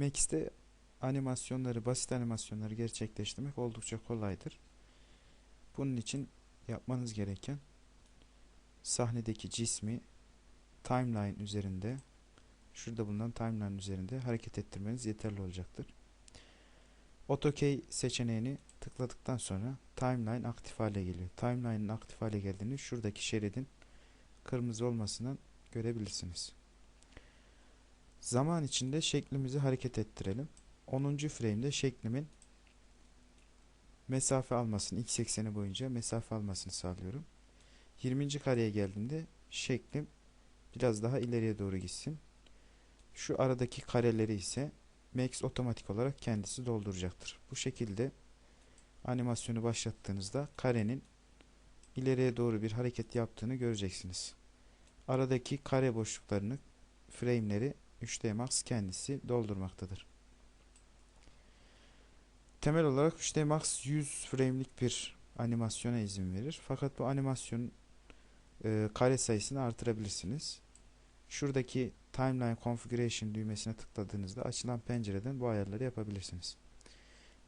Max'te animasyonları, basit animasyonları gerçekleştirmek oldukça kolaydır. Bunun için yapmanız gereken sahnedeki cismi timeline üzerinde şurada bulunan timeline üzerinde hareket ettirmeniz yeterli olacaktır. AutoKey seçeneğini tıkladıktan sonra timeline aktif hale geliyor. Timeline'ın aktif hale geldiğini şuradaki şeridin kırmızı olmasından görebilirsiniz. Zaman içinde şeklimizi hareket ettirelim. 10. frame'de şeklimin mesafe almasını x ekseni boyunca mesafe almasını sağlıyorum. 20. kareye geldiğinde şeklim biraz daha ileriye doğru gitsin. Şu aradaki kareleri ise Max otomatik olarak kendisi dolduracaktır. Bu şekilde animasyonu başlattığınızda karenin ileriye doğru bir hareket yaptığını göreceksiniz. Aradaki kare boşluklarını, frame'leri 3D Max kendisi doldurmaktadır. Temel olarak 3D Max 100 frame'lik bir animasyona izin verir. Fakat bu animasyonun e, kare sayısını artırabilirsiniz. Şuradaki Timeline Configuration düğmesine tıkladığınızda açılan pencereden bu ayarları yapabilirsiniz.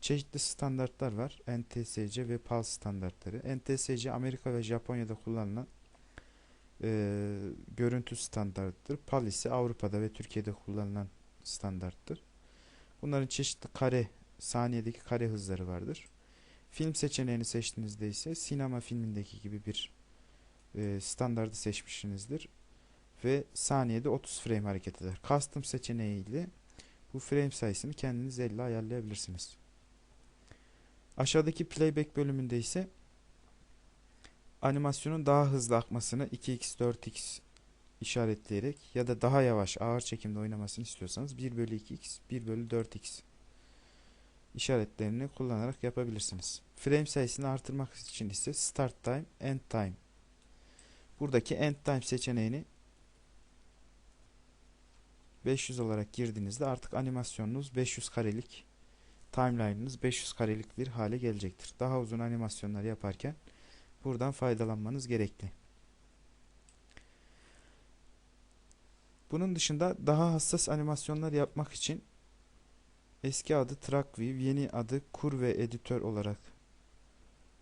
Çeşitli standartlar var. NTSC ve PAL standartları. NTSC Amerika ve Japonya'da kullanılan e, görüntü standartıdır. PAL ise Avrupa'da ve Türkiye'de kullanılan standarttır. Bunların çeşitli kare saniyedeki kare hızları vardır. Film seçeneğini seçtiğinizde ise sinema filmindeki gibi bir e, standardı seçmişsinizdir ve saniyede 30 frame hareket eder. Custom seçeneğiyle bu frame sayısını kendiniz elle ayarlayabilirsiniz. Aşağıdaki playback bölümünde ise animasyonun daha hızlı akmasını 2x 4x işaretleyerek ya da daha yavaş ağır çekimde oynamasını istiyorsanız 1 bölü 2x 1 bölü 4x işaretlerini kullanarak yapabilirsiniz. Frame sayısını artırmak için ise start time, end time. Buradaki end time seçeneğini 500 olarak girdiğinizde artık animasyonunuz 500 karelik timeline'ınız 500 karelik bir hale gelecektir. Daha uzun animasyonlar yaparken buradan faydalanmanız gerekli. Bunun dışında daha hassas animasyonlar yapmak için eski adı TrackView, yeni adı Curve Editör olarak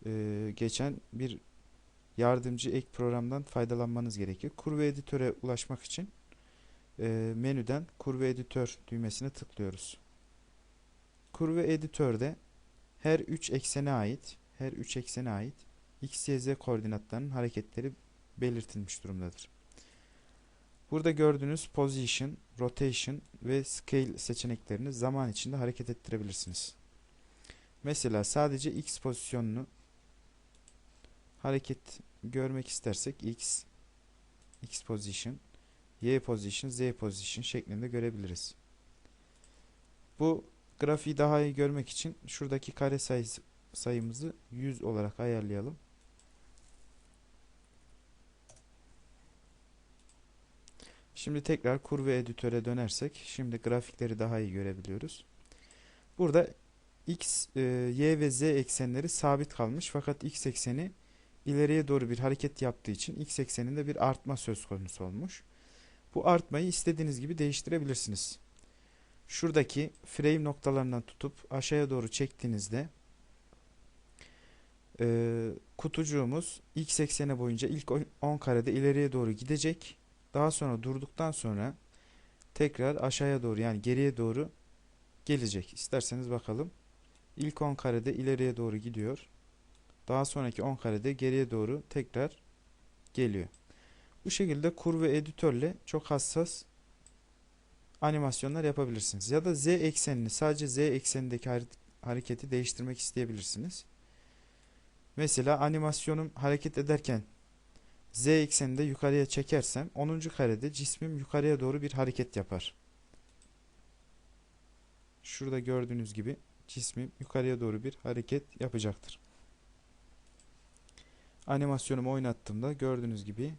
e, geçen bir yardımcı ek programdan faydalanmanız gerekiyor. Curve Editör'e ulaşmak için e, menüden Kurve Editör düğmesine tıklıyoruz. Kurve Editör'de her 3 eksene ait her 3 eksene ait x, y, z koordinatlarının hareketleri belirtilmiş durumdadır. Burada gördüğünüz position, rotation ve scale seçeneklerini zaman içinde hareket ettirebilirsiniz. Mesela sadece x pozisyonunu hareket görmek istersek x x position Y position, Z position şeklinde görebiliriz. Bu grafiği daha iyi görmek için şuradaki kare sayısı, sayımızı 100 olarak ayarlayalım. Şimdi tekrar kurve editöre dönersek şimdi grafikleri daha iyi görebiliyoruz. Burada x, e, y ve z eksenleri sabit kalmış fakat x ekseni ileriye doğru bir hareket yaptığı için x ekseninde bir artma söz konusu olmuş. Bu artmayı istediğiniz gibi değiştirebilirsiniz. Şuradaki frame noktalarından tutup aşağıya doğru çektiğinizde e, kutucuğumuz x ekseni boyunca ilk 10 karede ileriye doğru gidecek. Daha sonra durduktan sonra tekrar aşağıya doğru yani geriye doğru gelecek. İsterseniz bakalım. İlk 10 karede ileriye doğru gidiyor. Daha sonraki 10 karede geriye doğru tekrar geliyor. Bu şekilde kur ve editörle çok hassas animasyonlar yapabilirsiniz. Ya da z eksenini sadece z eksenindeki hareketi değiştirmek isteyebilirsiniz. Mesela animasyonum hareket ederken z ekseninde yukarıya çekersem 10. karede cismim yukarıya doğru bir hareket yapar. Şurada gördüğünüz gibi cismim yukarıya doğru bir hareket yapacaktır. Animasyonumu oynattığımda gördüğünüz gibi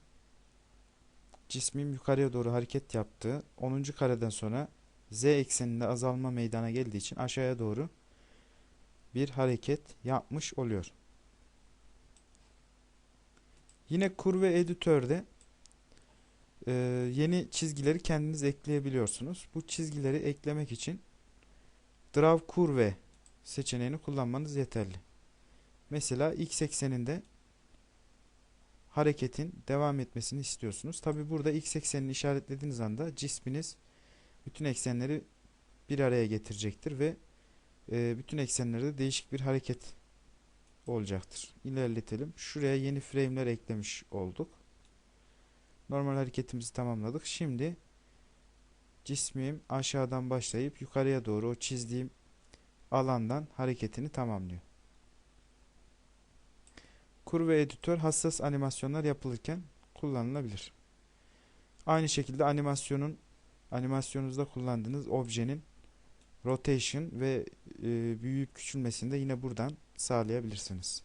cismim yukarıya doğru hareket yaptı. 10. kareden sonra z ekseninde azalma meydana geldiği için aşağıya doğru bir hareket yapmış oluyor. Yine kurve editörde e, yeni çizgileri kendiniz ekleyebiliyorsunuz. Bu çizgileri eklemek için Draw Curve seçeneğini kullanmanız yeterli. Mesela x ekseninde hareketin devam etmesini istiyorsunuz. Tabi burada x eksenini işaretlediğiniz anda cisminiz bütün eksenleri bir araya getirecektir ve e, bütün eksenlerde değişik bir hareket olacaktır. İlerletelim. Şuraya yeni frame'ler eklemiş olduk. Normal hareketimizi tamamladık. Şimdi cismim aşağıdan başlayıp yukarıya doğru o çizdiğim alandan hareketini tamamlıyor. Kurve editör hassas animasyonlar yapılırken kullanılabilir. Aynı şekilde animasyonun animasyonunuzda kullandığınız objenin rotation ve e, büyüyüp küçülmesini de yine buradan sağlayabilirsiniz.